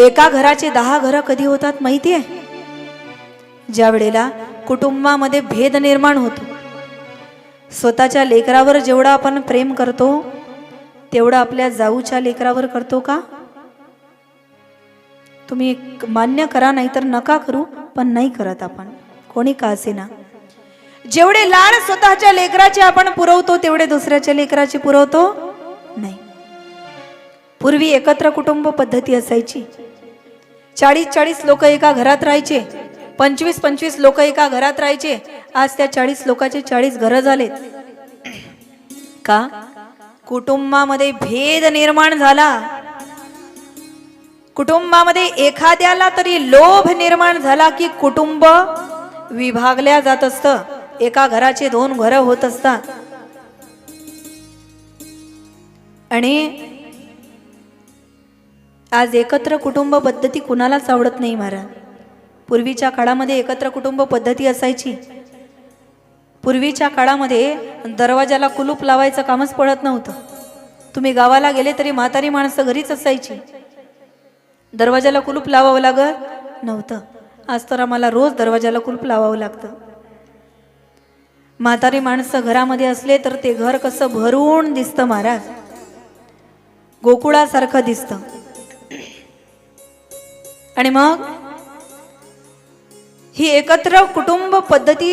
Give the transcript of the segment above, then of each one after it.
एका घराचे दहा घरं कधी होतात माहिती आहे ज्या वेळेला कुटुंबामध्ये भेद निर्माण होतो. स्वतःच्या लेकरावर जेवढा आपण प्रेम करतो तेवढं आपल्या जाऊच्या लेकरावर करतो का? तुम्ही मान्य करा नाही तर नका करू पण नाही करत आपण. कोणी का असेना? जेवढे लाड स्वतःच्या लेकराचे आपण पुरवतो तेवढे दुसऱ्याच्या लेकराचे पुरवतो? नाही. पूर्वी एकत्र कुटुंब पद्धती असायची. चाळीस चाळीस लोक एका घरात राहायचे. पंचवीस पंचवीस लोक एका घरात राहायचे. आज त्या चाळीस लोकांचे चाळीस घरं झालेत. का? कुटुंबामध्ये भेद निर्माण झाला. कुटुंबामध्ये एखाद्याला तरी लोभ निर्माण झाला की कुटुंब विभागल्या जात असतं. एका घराचे दोन घरं होत असतात. आणि आज एकत्र कुटुंब पद्धती कुणालाच आवडत नाही महाराज. पूर्वीच्या काळामध्ये एकत्र कुटुंब पद्धती असायची. पूर्वीच्या काळामध्ये दरवाजाला कुलूप लावायचं कामच पडत नव्हतं. तुम्ही गावाला गेले तरी म्हातारी माणसं घरीच असायची. दरवाजाला कुलूप लावावं लागत नव्हतं. आज तर आम्हाला रोज दरवाजाला कुलूप लावावं लागतं. म्हातारी माणसं घरामध्ये असले तर ते घर कसं भरून दिसतं महाराज. गोकुळासारखं दिसतं. आणि मग ही एकत्र कुटुंब पद्धती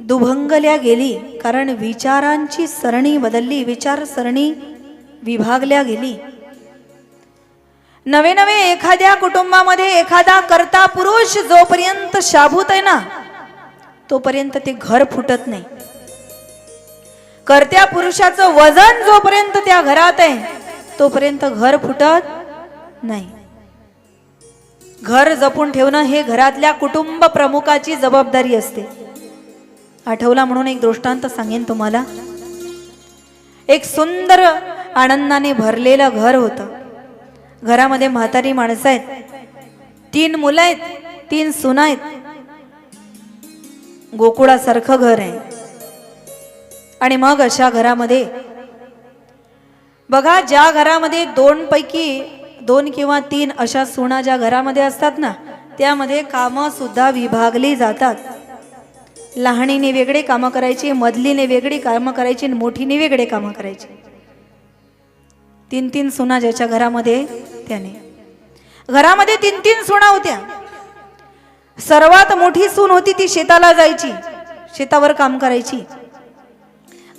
दुभंगल्या गेली कारण विचारांची सरणी बदलली विचार सरणी विभागल्या गेली. नवे नवे एखाद्या कुटुंबामध्ये एखादा करता पुरुष जोपर्यंत शाबूत आहे ना तोपर्यंत ते घर फुटत नाही. करत्या पुरुषाचं वजन जोपर्यंत त्या घरात आहे तोपर्यंत घर फुटत नाही. घर जपून ठेवणं हे घरातल्या कुटुंब प्रमुखाची जबाबदारी असते. आठवला म्हणून एक दृष्टांत सांगेन तुम्हाला. एक सुंदर आनंदाने भरलेलं घर होतं. घरामध्ये म्हातारी माणसं आहेत. तीन मुलं आहेत तीन सुना आहेत. गोकुळासारखं घर आहे. आणि मग अशा घरामध्ये बघा ज्या घरामध्ये दोन पैकी दोन किंवा तीन अशा सुना ज्या घरामध्ये असतात ना त्यामध्ये कामं सुद्धा विभागली जातात. लहाणीने वेगळे कामं करायची मधलीने वेगळी कामं करायची आणि मोठीने वेगळे कामं करायची. तीन तीन सुना ज्याच्या घरामध्ये त्याने. घरामध्ये तीन तीन सुना होत्या. सर्वात मोठी सून होती ती शेताला जायची शेतावर काम करायची.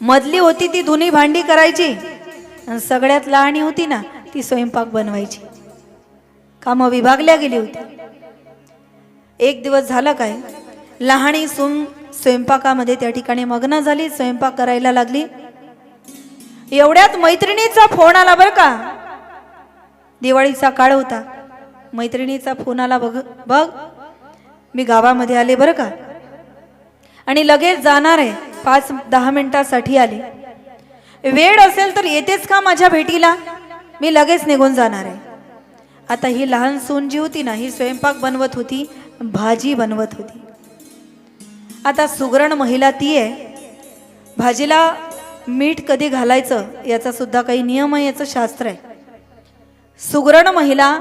मधली होती ती धुनी भांडी करायची. आणि सगळ्यात लहाणी होती ना ती स्वयंपाक बनवायची. कामं विभागल्या गेली होती. एक दिवस झालं काय? लहाणी सून स्वयंपाकामध्ये त्या ठिकाणी मग्न झाली स्वयंपाक करायला लागली. एवढ्यात मैत्रिणीचा फोन आला बरं का? दिवाळीचा काळ होता. मैत्रिणीचा फोन आला बघ बघ मी गावामध्ये आले बरं का? आणि लगेच जाणार आहे. पाच दहा मिनिटासाठी आले. वेळ असेल तर येतेच का माझ्या भेटीला? मी लगेच निघून जाणार आहे. आता ही लहान सून जी होती ना ही स्वयंपाक बनवत होती भाजी बनवत होती. आता सुगरण महिला ती आहे. भाजीला मीठ कधी घालायचं याचा सुद्धा काही नियम आहे याचं शास्त्र आहे. सुगरण महिला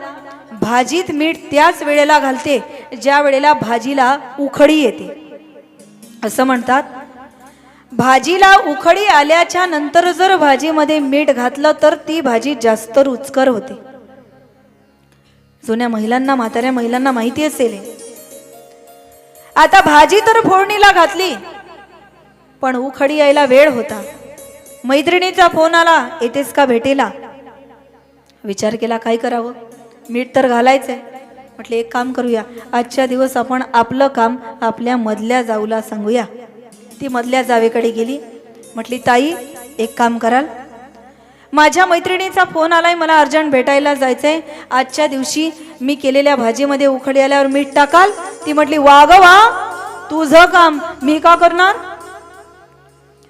भाजीत मीठ त्याच वेळेला घालते ज्या वेळेला भाजीला उखडी येते. असं म्हणतात भाजीला उखडी आल्याच्यानंतर जर भाजीमध्ये मीठ घातलं तर ती भाजी जास्त रुचकर होते. जुन्या महिलांना म्हाताऱ्या महिलांना माहिती असेल आता भाजी तर फोडणीला घातली पण उखडी यायला वेळ होता. मैत्रिणीचा फोन आला येतेस का भेटेला? विचार केला काय करावं? मीठ तर घालायचंय. म्हटलं एक काम करूया आजच्या दिवस आपण आपलं काम आपल्या मधल्या जाऊला सांगूया. ती मधल्या जावेकडे गेली. म्हटली ताई एक काम कराल. माझ्या मैत्रिणीचा फोन आलाय मला अर्जंट भेटायला जायचंय. आजच्या दिवशी मी केलेल्या भाजीमध्ये उखडी आल्यावर मीठ टाकाल. ती म्हटली वा ग वा. तुझं काम. मी का करणार?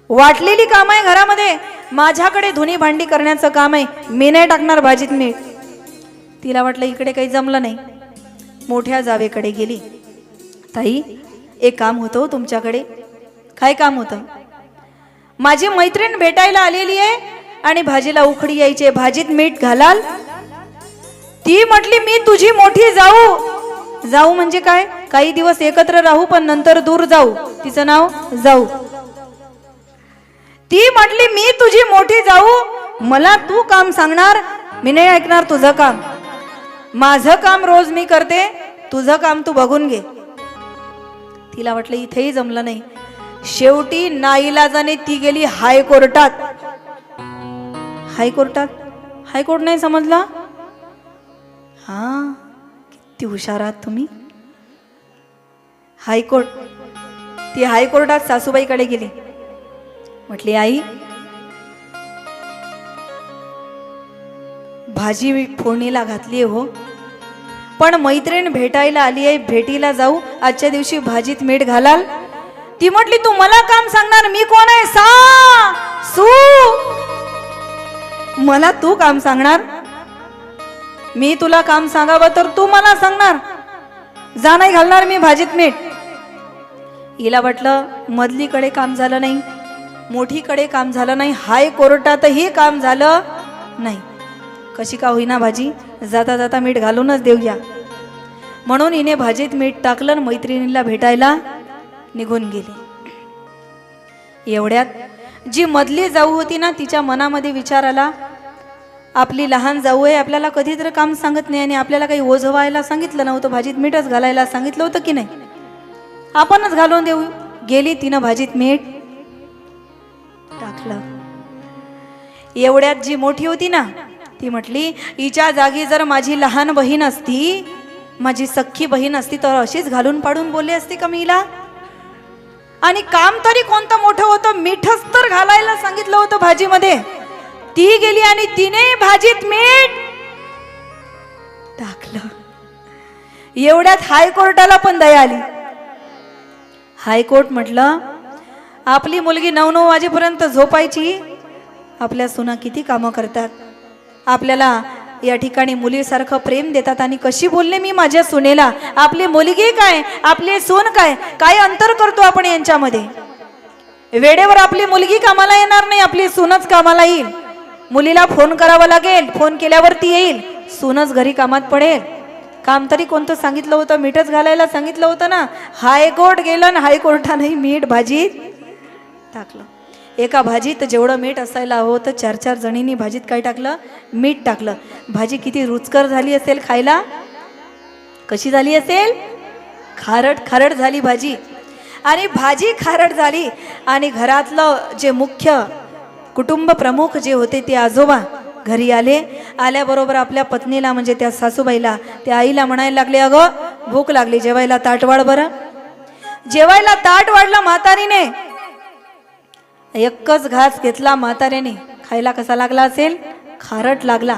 वाटलेली काम आहे घरामध्ये. माझ्याकडे धुनी भांडी करण्याचं काम आहे. मी नाही टाकणार भाजीत मीठ. तिला वाटलं इकडे काही जमलं नाही. मोठ्या जावेकडे गेली. ताई एक काम होतं हो तुमच्याकडे. काय काम होतं? माझी मैत्रीण भेटायला आलेली आहे आणि भाजीला उखडी यायची आहे. भाजीत मीठ घालाल. ती ती म्हटली मी तुझी मोठी जाऊ. जाऊ म्हणजे काय? काही दिवस एकत्र राहू पण नंतर दूर जाऊ. तिचं नाव जाऊ. ती म्हटली मी तुझी मोठी जाऊ. मला तू काम सांगणार. मी नाही ऐकणार तुझं काम. माझं काम रोज मी करते. तुझं काम तू बघून घे. तिला वाटलं इथेही जमलं नाही. शेवटी नाईलाजाने ती गेली हायकोर्टात. हायकोर्टात? हायकोर्ट नाही समजला? हा किती हुशार आहात तुम्ही. हायकोर्ट ती हायकोर्टात सासूबाईकडे गेली. म्हटली आई भाजी मी फोडणीला घातली हो. पण मैत्रीण भेटायला आली आहे भेटीला जाऊ आजच्या दिवशी भाजीत मीठ घालाल ती म्हटली तू मला काम सांगणार मी कोण आहे? सा सू. मला तू काम सांगणार? मी तुला काम सांगावं तर तू मला सांगणार. जा नाही घालणार मी भाजीत मीठ. हिला वाटलं मधलीकडे काम झालं नाही मोठीकडे काम झालं नाही हाय कोर्टातही काम झालं नाही. कशी का होईना भाजी जाता जाता मीठ घालूनच देऊया. म्हणून हिने भाजीत मीठ टाकलं मैत्रिणीला भेटायला निघून गेली. एवढ्यात जी मधली जाऊ होती ना तिच्या मनामध्ये विचार आला आपली लहान जाऊ आहे आपल्याला कधीतरी काम सांगत नाही आणि आपल्याला काही ओझ व्हायला सांगितलं नव्हतं भाजीत मीठच घालायला सांगितलं होतं की नाही? आपणच घालून देऊ. गेली तिनं भाजीत मीठ टाकलं. एवढ्यात जी मोठी होती ना ती म्हटली हिच्या जागी जर माझी लहान बहीण असती माझी सख्खी बहीण असती तर अशीच घालून पाडून बोलली असती का मी हिला? आणि काम तरी कोणतं मोठं होतं? मीठच तर घालायला सांगितलं होतं भाजीमध्ये. ती गेली आणि तिने भाजीत मीठ टाकलं. एवढ्यात हायकोर्टाला पण दया आली. हायकोर्ट म्हटलं आपली मुलगी नऊ नऊ वाजेपर्यंत झोपायची. आपल्या सुना किती कामं करतात. आपल्याला या ठिकाणी मुलीसारखं प्रेम देतात आणि कशी बोलले मी माझ्या सुनेला? आपली मुलगी काय? आपली सून काय? काय अंतर करतो आपण यांच्यामध्ये? वेळेवर आपली मुलगी कामाला येणार नाही आपली सूनच कामाला येईल. मुलीला फोन करावा लागेल फोन केल्यावर ती येईल. सूनच घरी कामात पडेल. काम तरी कोणतं सांगितलं होतं? मीठच घालायला सांगितलं होतं ना? हायकोर्ट गेलं ना हायकोर्टाने मीठ भाजीत टाकलं. एका भाजीत जेवढं मीठ असायला हवं तर चार चार जणींनी भाजीत काय टाकलं? मीठ टाकलं. भाजी किती रुचकर झाली असेल खायला? कशी झाली असेल? खारट खारट झाली भाजी. आणि भाजी खारट झाली. आणि घरातलं जे मुख्य कुटुंब प्रमुख जे होते ते आजोबा घरी आले. आल्याबरोबर आपल्या पत्नीला म्हणजे त्या सासूबाईला त्या आईला म्हणायला लागले अगं भूक लागली जेवायला ताट वाढ बरं. जेवायला ताट वाढलं म्हातारीने. एकच घास घेतला म्हाताऱ्याने. खायला कसा लागला असेल? खारट लागला.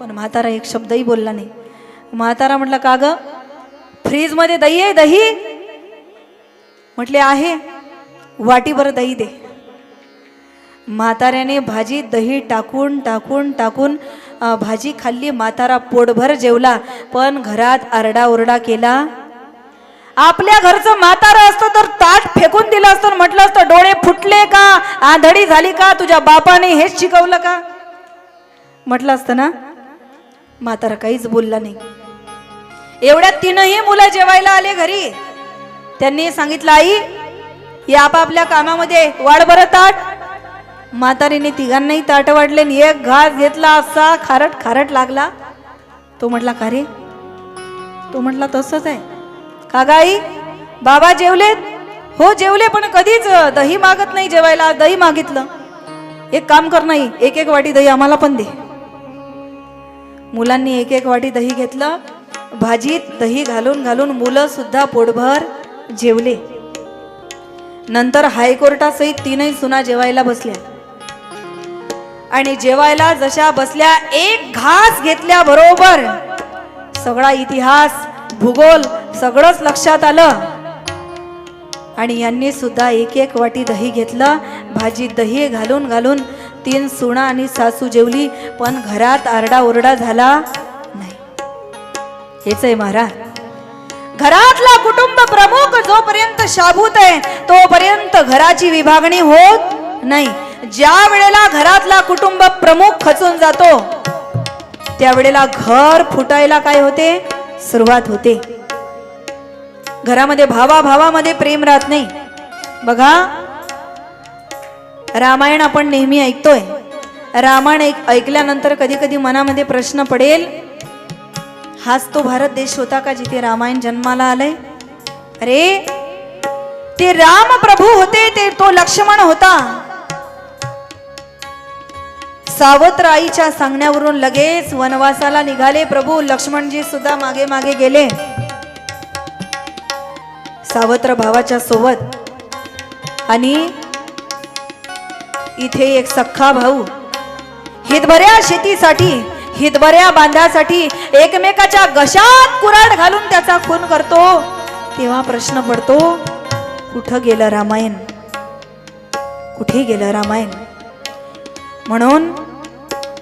पण म्हातारा एक शब्दही बोलला नाही. म्हातारा म्हटलं का ग? फ्रीजमध्ये दही आहे दही? म्हटले आहे. वाटीभर दही दे. म्हाताऱ्याने भाजी दही टाकून टाकून टाकून भाजी खाल्ली. म्हातारा पोटभर जेवला. पण घरात आरडाओरडा केला. आपल्या घरचं म्हातारं असतं तर ताट फेकून दिलं असतं म्हटलं असतं डोळे फुटले का? आंधळी झाली का? तुझ्या बापाने हेच शिकवलं का? म्हटलं असतं ना म्हातारा काहीच बोलला नाही. एवढ्यात तीनही मुलं जेवायला आले घरी. त्यांनी सांगितलं आई या आपापल्या कामामध्ये वाढ बरं ताट. म्हातारीने तिघांनाही ताट वाढले आणि एक घास घेतला असा खारट खारट लागला. तो म्हटला का रे? तो म्हटला तसंच आहे. का गाई? बाबा जेवलेत? हो जेवले पण कधीच दही मागत नाही जेवायला दही मागितलं. एक काम कर नाही एक एक वाटी दही आम्हाला पण दे. मुलांनी एक एक वाटी दही घेतलं भाजीत दही घालून घालून मुलं सुद्धा पोटभर जेवले. नंतर हायकोर्टासहित तीनही सुना जेवायला बसल्या. आणि जेवायला जशा बसल्या एक घास घेतल्या बरोबर. सगळा इतिहास भूगोल सगळंच लक्षात आलं. आणि यांनी सुद्धा एक एक वाटी दही घेतलं. भाजी दही घालून घालून तीन सुना आणि सासू जेवली पण घरात आरडाओरडा झाला नाही. हेच आहे महाराज. घरातला कुटुंब प्रमुख जोपर्यंत शाबूत आहे तोपर्यंत घराची विभागणी होत नाही. ज्या वेळेला घरातला कुटुंब प्रमुख खचून जातो त्यावेळेला घर फुटायला काय होते? सुरुवात होते. घरामध्ये भावा भावामध्ये प्रेम राहत नाही. बघा रामायण आपण नेहमी ऐकतोय. रामायण ऐक ऐकल्यानंतर कधी कधी मनामध्ये प्रश्न पडेल हाच तो भारत देश होता का जिथे रामायण जन्माला आलंय? अरे ते राम प्रभू होते ते तो लक्ष्मण होता. सावत्र आईच्या सांगण्यावरून लगेच वनवासाला निघाले प्रभू. लक्ष्मणजी सुद्धा मागे मागे गेले. सावत्र भावाच्या सोबत. आणि इथे एक सख्खा भाऊ. हितभऱ्या शेतीसाठी हितभऱ्या बांधासाठी एकमेकाच्या गशात कुराड घालून त्याचा खून करतो. तेव्हा प्रश्न पडतो कुठं गेलं रामायण? कुठे गेलं रामायण? म्हणून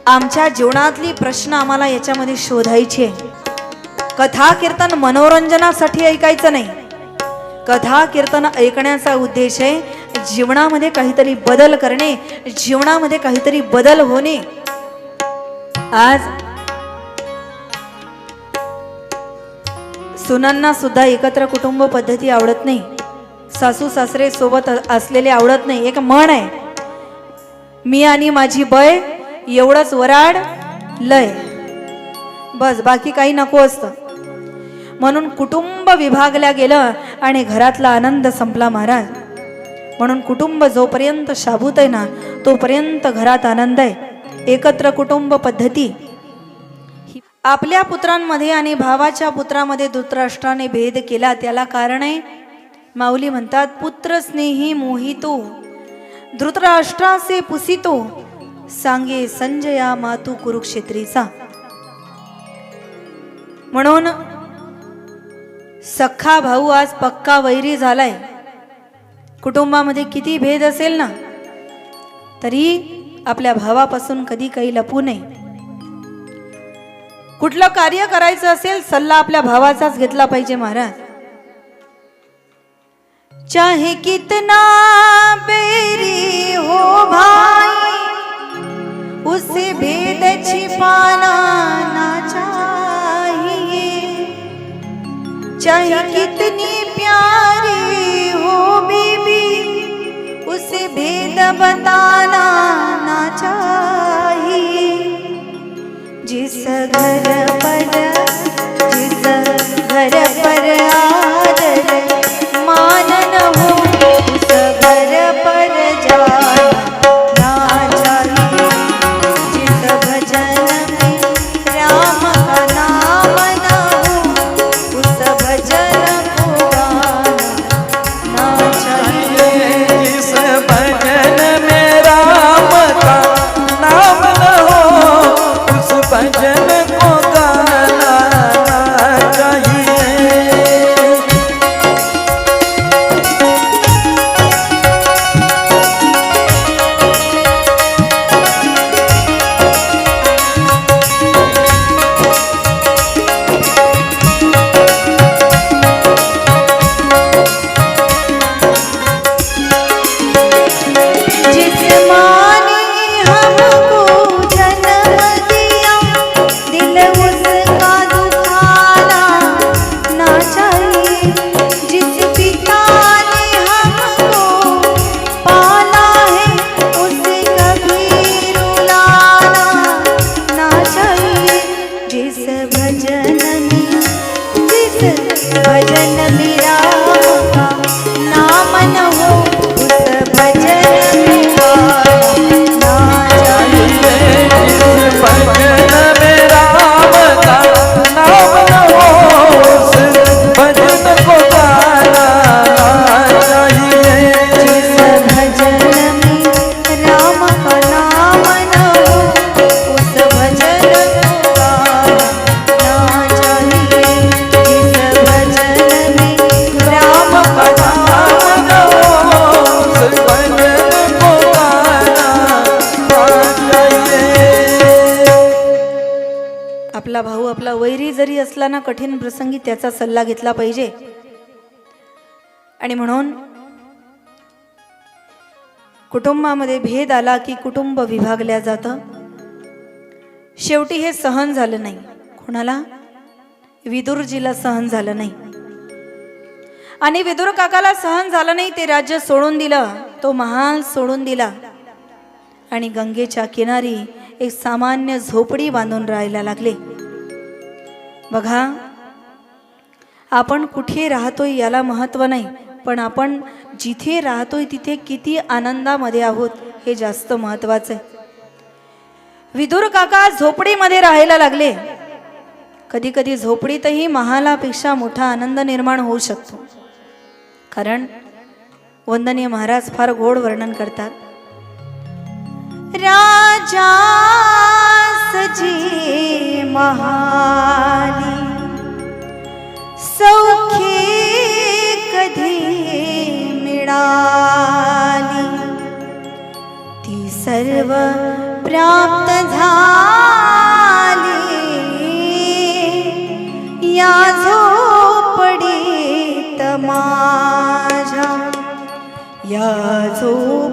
आमच्या जीवनातली प्रश्न आम्हाला याच्यामध्ये शोधायची आहे. कथा कीर्तन मनोरंजनासाठी ऐकायचं नाही. कथा कीर्तन ऐकण्याचा उद्देश आहे जीवनामध्ये काहीतरी बदल करणे जीवनामध्ये काहीतरी बदल होणे. आज सुनांना सुद्धा एकत्र कुटुंब पद्धती आवडत नाही. सासू सासरे सोबत असलेले आवडत नाही. एक म्हण आहे मी आणि माझी बय एवढंच वराड लय. बस बाकी काही नको असतं. म्हणून कुटुंब विभागल्या गेलं आणि घरातला आनंद संपला महाराज. म्हणून कुटुंब जोपर्यंत शाबूत आहे ना तोपर्यंत घरात आनंद आहे. एकत्र कुटुंब पद्धती. आपल्या पुत्रांमध्ये आणि भावाच्या पुत्रामध्ये धृतराष्ट्राने भेद केला त्याला कारण आहे माऊली म्हणतात पुत्र स्नेही मोहितो. धृतराष्ट्राचे पुसितो. सांगे संजया मातू कुरुक्षेत्रीचा. म्हणून सख्खा भाऊ आज पक्का वैरी झालाय. कुटुंबामध्ये किती भेद असेल ना? तरी आपल्या भावापासून कधी काही लपू नये. कुठलं कार्य करायचं असेल सल्ला आपल्या भावाचाच घेतला पाहिजे महाराज. चाहे कितना बे असताना कठीण प्रसंगी त्याचा सल्ला घेतला पाहिजे. आणि म्हणून कुटुंबामध्ये भेद आला की कुटुंब विभागल्या जातं. शेवटी हे सहन झालं नाही. कोणाला? विदुरजीला सहन झालं नाही. आणि विदुर काकाला सहन झालं नाही ते राज्य सोडून दिलं. तो महाल सोडून दिला. आणि गंगेच्या किनारी एक सामान्य झोपडी बांधून राहायला लागले. बघा आपण कुठे राहतोय याला महत्त्व नाही पण आपण जिथे राहतोय तिथे किती आनंदामध्ये आहोत हे जास्त महत्त्वाचं आहे. विदुर काका झोपडीमध्ये राहायला लागले. कधी कधी झोपडीतही महालापेक्षा मोठा आनंद निर्माण होऊ शकतो. कारण वंदनीय महाराज फार गोड वर्णन करतात. राजा सजी महाली. सौखे कधी मिळाली? ती सर्व प्राप्त झाली. या झोपडीत माझ्या या झोप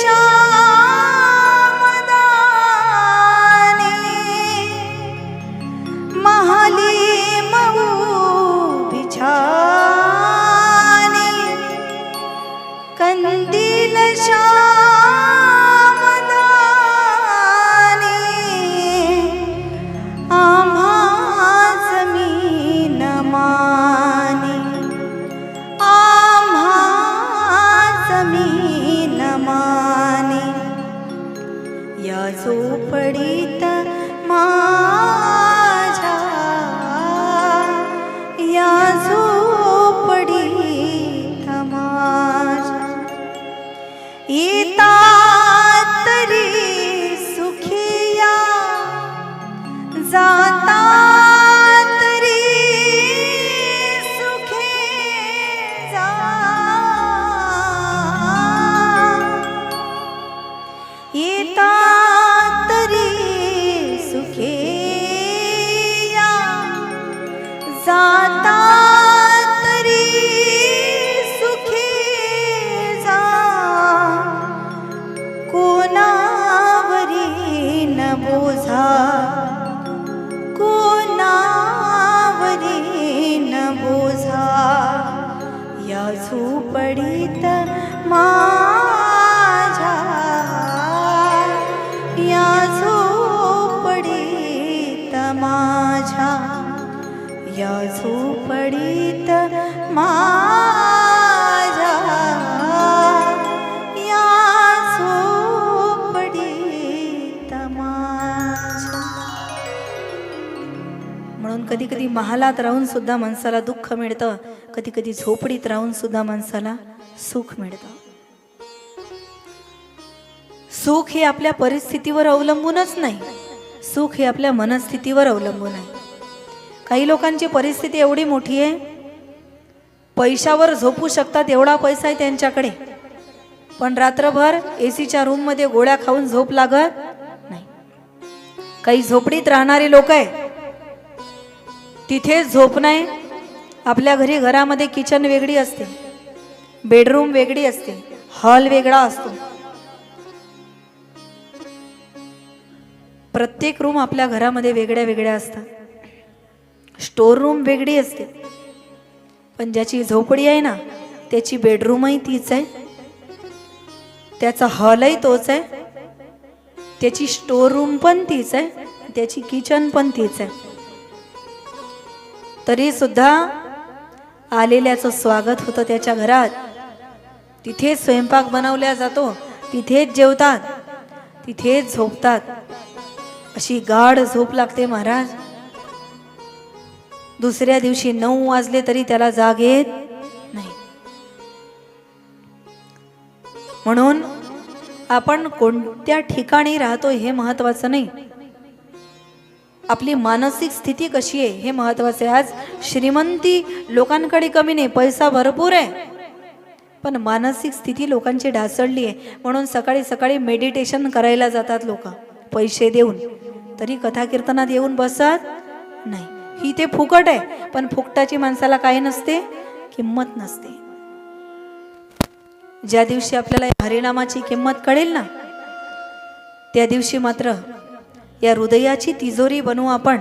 शा या झोपडीत म्हणून कधी कधी महालात राहून सुद्धा माणसाला दुःख मिळतं. कधी कधी झोपडीत राहून सुद्धा माणसाला सुख मिळतं. सुख हे आपल्या परिस्थितीवर अवलंबूनच नाही. सुख हे आपल्या मनस्थितीवर अवलंबून आहे. काही लोकांची परिस्थिती एवढी मोठी आहे पैशावर झोपू शकतात एवढा पैसा आहे त्यांच्याकडे. पण रात्रभर एसीच्या रूममध्ये गोळ्या खाऊन झोप लागत काही झोपडीत राहणारे लोक आहे तिथेच झोप नाही. आपल्या घरी घरामध्ये किचन वेगळी असते. बेडरूम वेगळी असते. हॉल वेगळा असतो. प्रत्येक रूम आपल्या घरामध्ये वेगळ्या वेगळ्या असतात. स्टोर रूम वेगळी असते. पण ज्याची झोपडी आहे ना त्याची बेडरूमही तीच आहे. त्याचा हॉलही तोच आहे. त्याची स्टोर रूम पण तीच आहे. त्याची किचन पण तीच आहे. तरी सुद्धा आलेल्याचं स्वागत होतं त्याच्या घरात. तिथेच स्वयंपाक बनवला जातो. तिथेच जेवतात. तिथेच झोपतात. अशी गाढ झोप लागते महाराज. दुसऱ्या दिवशी नऊ वाजले तरी त्याला जाग येत नाही. म्हणून आपण कोणत्या ठिकाणी राहतो हे महत्वाचं नाही. आपली मानसिक स्थिती कशी आहे हे महत्वाचं आहे. आज श्रीमंती लोकांकडे कमी नाही पैसा भरपूर आहे. पण मानसिक स्थिती लोकांची ढासळली आहे. म्हणून सकाळी सकाळी मेडिटेशन करायला जातात लोक. पैसे देऊन. तरी कथा कीर्तनात येऊन बसत नाही. ही ते फुकट आहे. पण फुकटाची माणसाला काय नसते किंमत नसते. ज्या दिवशी आपल्याला हरिनामाची किंमत कळेल ना त्या दिवशी मात्र या हृदयाची तिजोरी बनवू आपण.